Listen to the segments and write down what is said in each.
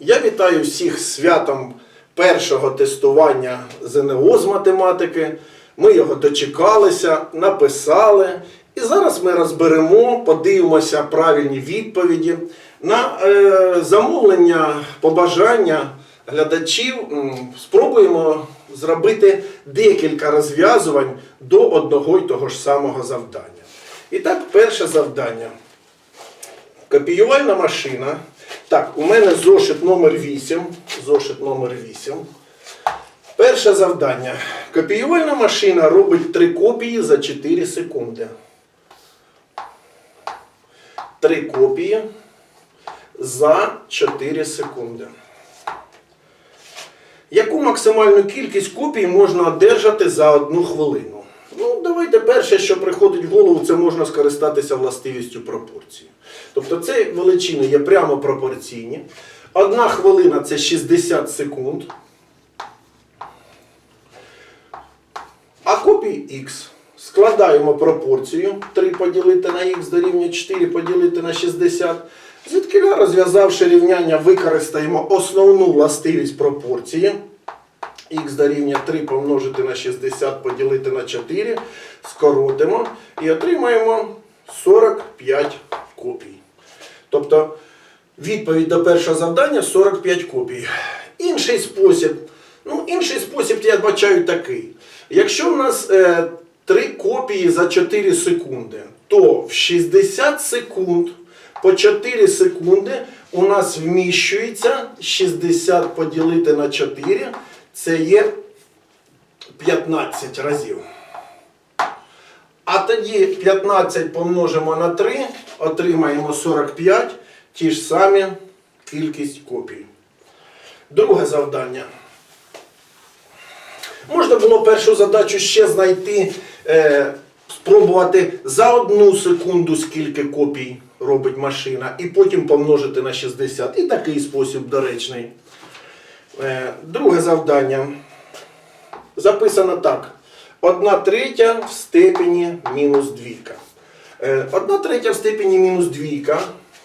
Я вітаю всіх святом першого тестування ЗНО з математики. Ми його дочекалися, написали. І зараз ми розберемо, подивимося правильні відповіді на е, замовлення, побажання глядачів. Спробуємо зробити декілька розв'язувань до одного й того ж самого завдання. І так, перше завдання. Копіювальна машина. Так, у мене зошит номер 8. Зошит номер 8. Перше завдання. Копіювальна машина робить 3 копії за 4 секунди. 3 копії за 4 секунди. Яку максимальну кількість копій можна одержати за одну хвилину? Ну, давайте перше, що приходить в голову, це можна скористатися властивістю пропорції. Тобто це величини є прямо пропорційні. Одна хвилина це 60 секунд. А копій х складаємо пропорцію 3 поділити на х дорівнює 4 поділити на 60. Звідкиля, розв'язавши рівняння, використаємо основну властивість пропорції. Х дорівнює 3 помножити на 60 поділити на 4. Скоротимо і отримаємо 45 копій. Тобто відповідь до першого завдання 45 копій. Інший спосіб. Ну, інший спосіб я бачаю такий. Якщо в нас е, 3 копії за 4 секунди, то в 60 секунд по 4 секунди у нас вміщується 60 поділити на 4. Це є 15 разів. А тоді 15 помножимо на 3, отримаємо 45, ті ж самі кількість копій. Друге завдання. Можна було першу задачу ще знайти, е, спробувати за одну секунду, скільки копій робить машина, і потім помножити на 60. І такий спосіб доречний. Е, друге завдання. Записано так. 1 третя в степені мінус двійка. Е, 1 третя в степені мінус двійка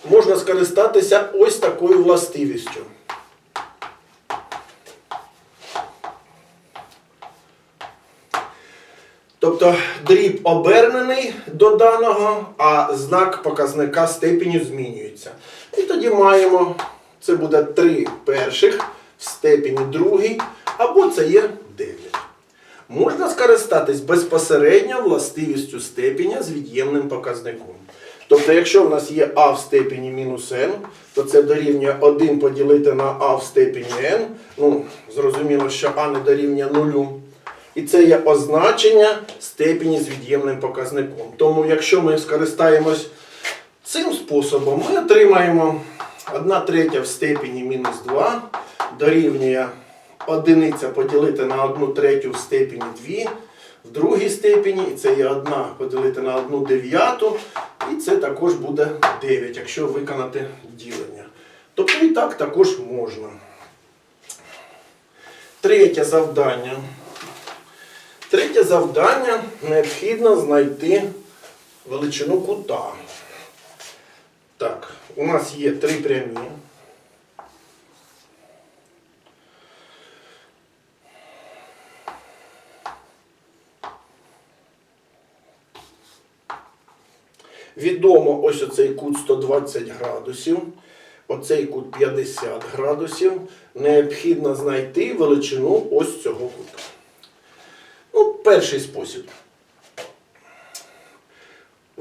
можна скористатися ось такою властивістю. Тобто дріб обернений до даного, а знак показника степеню змінюється. І тоді маємо, це буде 3 перших в степені другій, або це є 9. Можна скористатись безпосередньо властивістю степеня з від'ємним показником. Тобто, якщо в нас є а в степені мінус n, то це дорівнює 1 поділити на а в степені n. Ну, зрозуміло, що а не дорівнює нулю. І це є означення степені з від'ємним показником. Тому, якщо ми скористаємось цим способом, ми отримаємо 1 третя в степені мінус 2 дорівнює одиниця поділити на 1 третю в степені 2 в другій степені, і це є 1 поділити на 1 дев'яту, і це також буде 9, якщо виконати ділення. Тобто і так також можна. Третє завдання. Третє завдання необхідно знайти величину кута. Так, у нас є три прямі. Відомо ось оцей кут 120 градусів, оцей кут 50 градусів. Необхідно знайти величину ось цього кута. Ну, перший спосіб.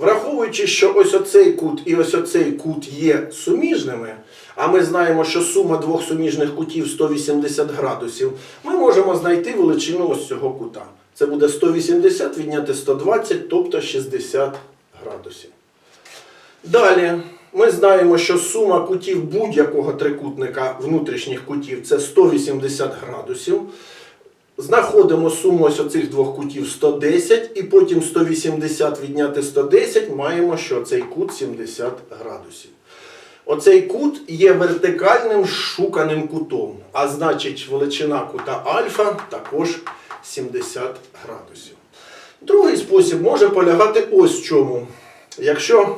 Враховуючи, що ось оцей кут і ось оцей кут є суміжними, а ми знаємо, що сума двох суміжних кутів 180 градусів, ми можемо знайти величину ось цього кута. Це буде 180 відняти 120, тобто 60 градусів. Далі ми знаємо, що сума кутів будь-якого трикутника внутрішніх кутів це 180 градусів. Знаходимо суму ось оцих двох кутів 110 і потім 180 відняти 110 маємо, що цей кут 70 градусів. Оцей кут є вертикальним шуканим кутом, а значить величина кута альфа також 70 градусів. Другий спосіб може полягати ось в чому. Якщо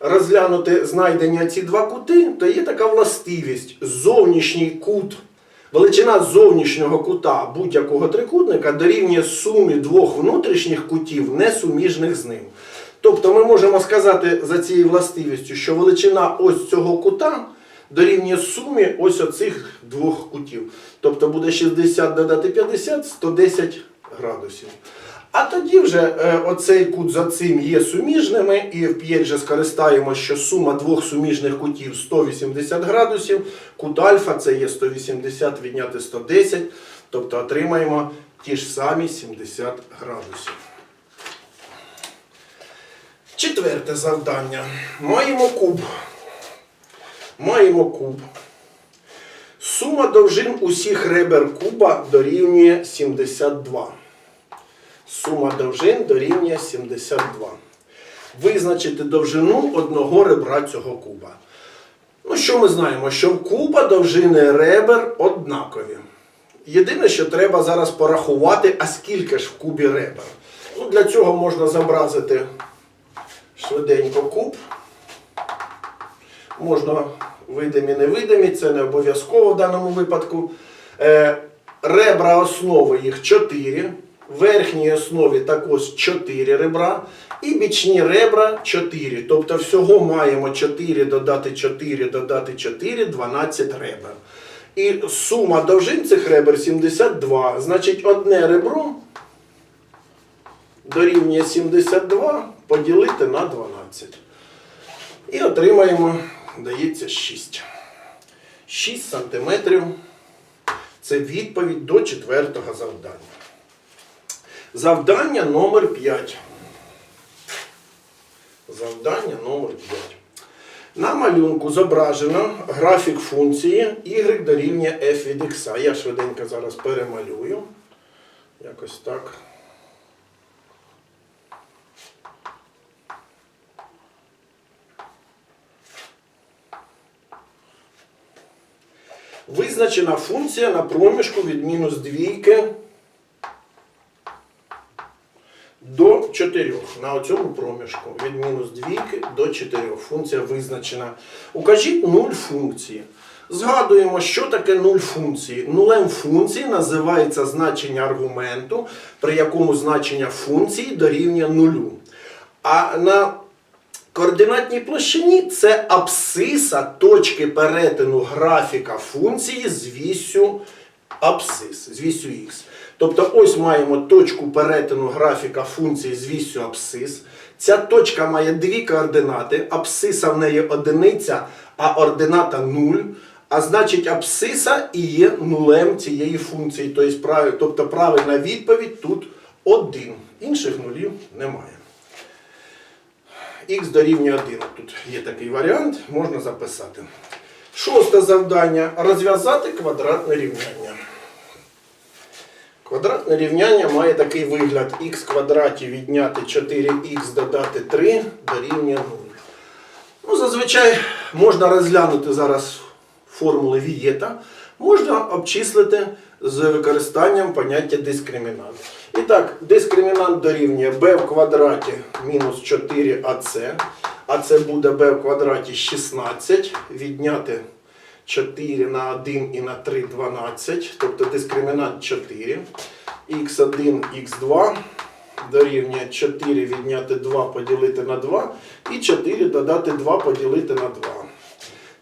розглянути знайдення ці два кути, то є така властивість. Зовнішній кут, величина зовнішнього кута будь-якого трикутника дорівнює сумі двох внутрішніх кутів, несуміжних з ним. Тобто ми можемо сказати за цією властивістю, що величина ось цього кута дорівнює сумі ось оцих двох кутів. Тобто буде 60 додати 50, 110 градусів. А тоді вже е, оцей кут за цим є суміжними, і вп'ять же скористаємося, що сума двох суміжних кутів 180 градусів, кут альфа це є 180 відняти 110, тобто отримаємо ті ж самі 70 градусів. Четверте завдання. Маємо куб. Маємо куб. Сума довжин усіх ребер куба дорівнює 72. Сума довжин дорівнює 72. Визначити довжину одного ребра цього куба. Ну, що ми знаємо? Що в куба довжини ребер однакові. Єдине, що треба зараз порахувати, а скільки ж в кубі ребер. Ну, для цього можна зобразити швиденько куб. Можна видимі, невидимі, це не обов'язково в даному випадку. Е, ребра основи їх 4. Верхній основі також 4 ребра. І бічні ребра 4. Тобто всього маємо 4 додати 4 додати 4, 12 ребер. І сума довжин цих ребер 72. Значить, одне ребро дорівнює 72 поділити на 12. І отримаємо, дається 6. 6 сантиметрів. Це відповідь до четвертого завдання. Завдання номер 5. Завдання номер 5. На малюнку зображено графік функції y дорівнює f від x. Я швиденько зараз перемалюю. Якось так. Визначена функція на проміжку від мінус двійки до 4. На цьому проміжку від мінус двійки до 4. Функція визначена. Укажіть нуль функції. Згадуємо, що таке нуль функції. Нулем функції називається значення аргументу, при якому значення функції дорівнює нулю. А на координатній площині це абсциса точки перетину графіка функції з вісю абсцис, з вісю х. Тобто ось маємо точку перетину графіка функції з вісю абсцис. Ця точка має дві координати. Абсциса в неї одиниця, а ордината 0. А значить, абсциса і є нулем цієї функції. Тобто, тобто правильна відповідь тут 1. Інших нулів немає. Х дорівнює 1. Тут є такий варіант, можна записати. Шосте завдання розв'язати квадратне рівняння. Квадратне рівняння має такий вигляд х квадраті відняти 4х додати 3 дорівнює 0. Ну, зазвичай можна розглянути зараз формули Вієта, можна обчислити з використанням поняття дискримінант. І так, дискримінант дорівнює b в квадраті мінус 4ac, а це буде b в квадраті 16, відняти 4 на 1 і на 3 12, тобто дискримінант 4, х1, х2 дорівнює 4 відняти 2 поділити на 2 і 4 додати 2 поділити на 2.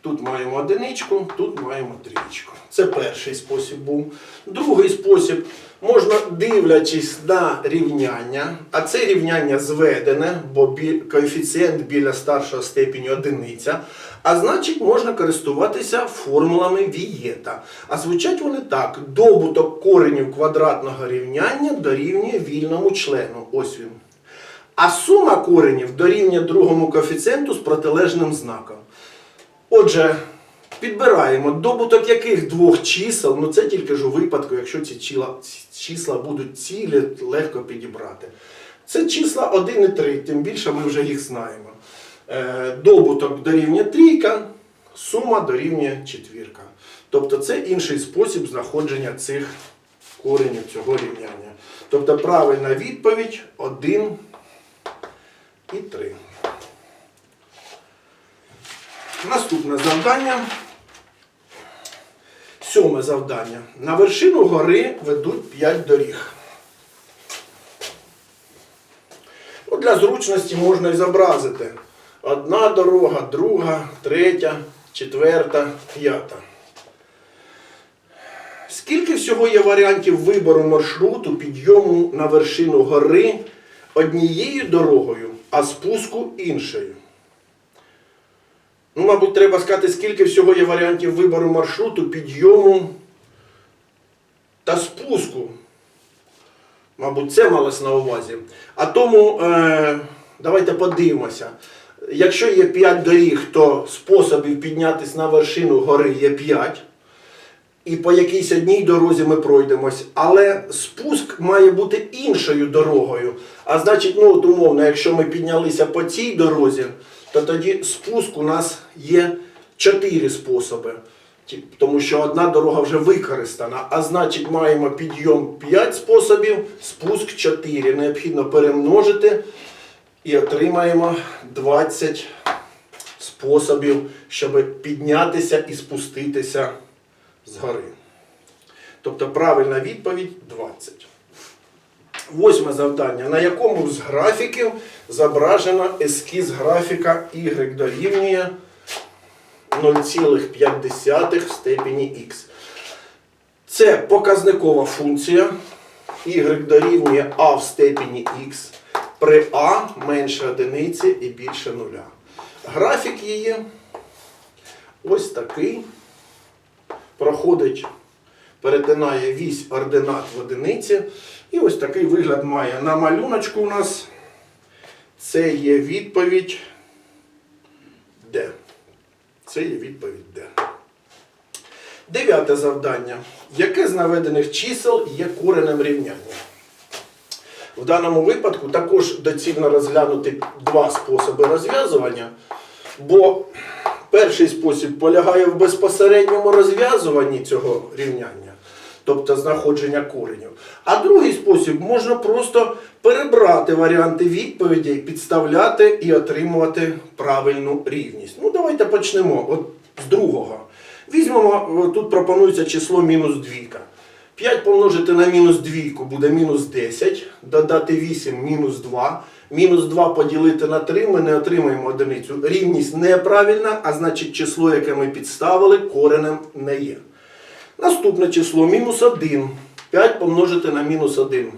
Тут маємо одиничку, тут маємо трічку. Це перший спосіб був. Другий спосіб можна, дивлячись на рівняння, а це рівняння зведене, бо коефіцієнт біля старшого степені одиниця. А значить, можна користуватися формулами Вієта. А звучать вони так: добуток коренів квадратного рівняння дорівнює вільному члену. Ось він. А сума коренів дорівнює другому коефіцієнту з протилежним знаком. Отже, підбираємо добуток яких двох чисел, ну це тільки ж у випадку, якщо ці числа, ці числа будуть цілі, легко підібрати. Це числа 1 і 3, тим більше ми вже їх знаємо. Е, Добуток дорівнює трійка, сума дорівнює четвірка. Тобто це інший спосіб знаходження цих коренів цього рівняння. Тобто правильна відповідь 1 і 3. Наступне завдання. Сьоме завдання. На вершину гори ведуть 5 доріг. Ну, для зручності можна і зобразити. Одна дорога, друга, третя, четверта, п'ята. Скільки всього є варіантів вибору маршруту підйому на вершину гори однією дорогою, а спуску іншою? Ну, мабуть, треба сказати, скільки всього є варіантів вибору маршруту, підйому та спуску. Мабуть, це малось на увазі. А тому е, давайте подивимося. Якщо є 5 доріг, то способів піднятися на вершину гори є 5. І по якійсь одній дорозі ми пройдемось. Але спуск має бути іншою дорогою. А значить, ну от умовно, якщо ми піднялися по цій дорозі, то тоді спуск у нас є 4 способи. Тому що одна дорога вже використана. А значить, маємо підйом 5 способів, спуск 4. Необхідно перемножити і отримаємо 20 способів, щоб піднятися і спуститися з гори. Тобто правильна відповідь 20. Восьме завдання. На якому з графіків зображено ескіз графіка y дорівнює 0,5 в степені х. Це показникова функція y дорівнює а в степені х при а менше одиниці і більше нуля. Графік її ось такий. Проходить, перетинає вісь ординат в одиниці. І ось такий вигляд має. На малюночку у нас це є відповідь Д. Це є відповідь Д. Дев'яте завдання. Яке з наведених чисел є коренем рівняння? В даному випадку також доцільно розглянути два способи розв'язування, бо перший спосіб полягає в безпосередньому розв'язуванні цього рівняння, тобто знаходження коренів. А другий спосіб можна просто перебрати варіанти відповідей, підставляти і отримувати правильну рівність. Ну, давайте почнемо от з другого. Візьмемо, тут пропонується число мінус двійка. 5 помножити на мінус двійку буде мінус 10, додати 8 мінус 2. Мінус 2 поділити на 3, ми не отримаємо одиницю. Рівність неправильна, а значить число, яке ми підставили, коренем не є. Наступне число мінус 1. 5 помножити на мінус 1.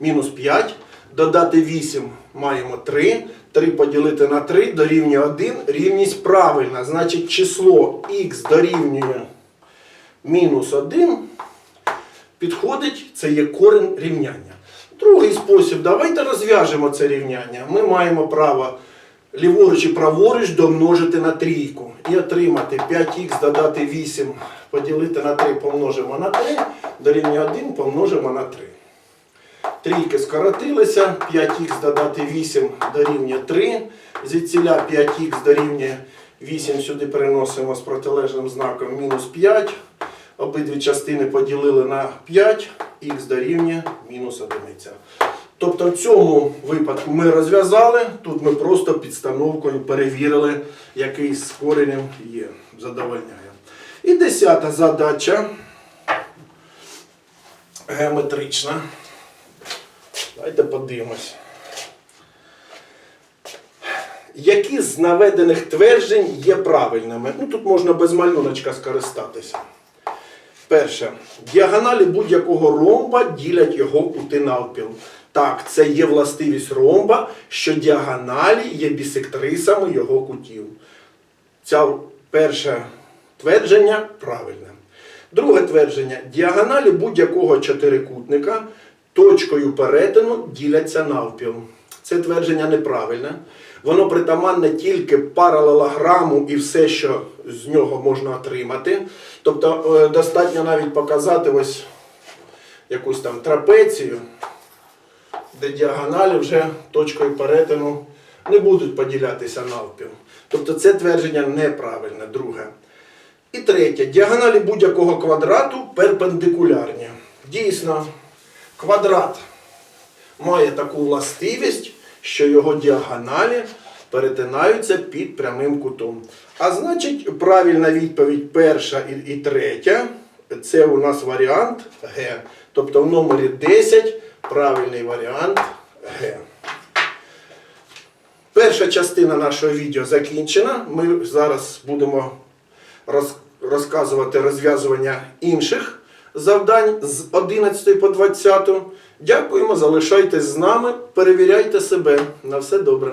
Мінус 5. Додати 8 маємо 3. 3 поділити на 3 дорівнює 1. Рівність правильна. Значить число х дорівнює мінус 1 підходить, це є корень рівняння. Другий спосіб, давайте розв'яжемо це рівняння. Ми маємо право ліворуч і праворуч домножити на трійку і отримати 5х додати 8, поділити на 3 помножимо на 3, дорівнює 1 помножимо на 3. Трійки скоротилися, 5х додати 8 дорівнює 3. Звідсіля 5х дорівнює 8 сюди переносимо з протилежним знаком мінус 5. Обидві частини поділили на 5, х дорівнює мінус 1. Тобто в цьому випадку ми розв'язали, тут ми просто підстановкою перевірили, який з коренем є. Задовольняє. І десята задача геометрична. Давайте подивимось. Які з наведених тверджень є правильними? Ну, тут можна без малюночка скористатися. Перше. Діагоналі будь-якого ромба ділять його кути навпіл. Так, це є властивість ромба, що діагоналі є бісектрисами його кутів. Це перше твердження правильне. Друге твердження. Діагоналі будь-якого чотирикутника точкою перетину діляться навпіл. Це твердження неправильне. Воно притаманне тільки паралелограму і все, що з нього можна отримати. Тобто е, достатньо навіть показати ось якусь там трапецію, де діагоналі вже точкою перетину не будуть поділятися навпіл. Тобто це твердження неправильне, друге. І третє. Діагоналі будь-якого квадрату перпендикулярні. Дійсно, квадрат має таку властивість, що його діагоналі перетинаються під прямим кутом. А значить, правильна відповідь перша і, третя. Це у нас варіант Г. Тобто в номері 10 правильний варіант Г. Перша частина нашого відео закінчена. Ми зараз будемо розказувати розв'язування інших завдань з 11 по 20. Дякуємо, залишайтесь з нами, перевіряйте себе. На все добре.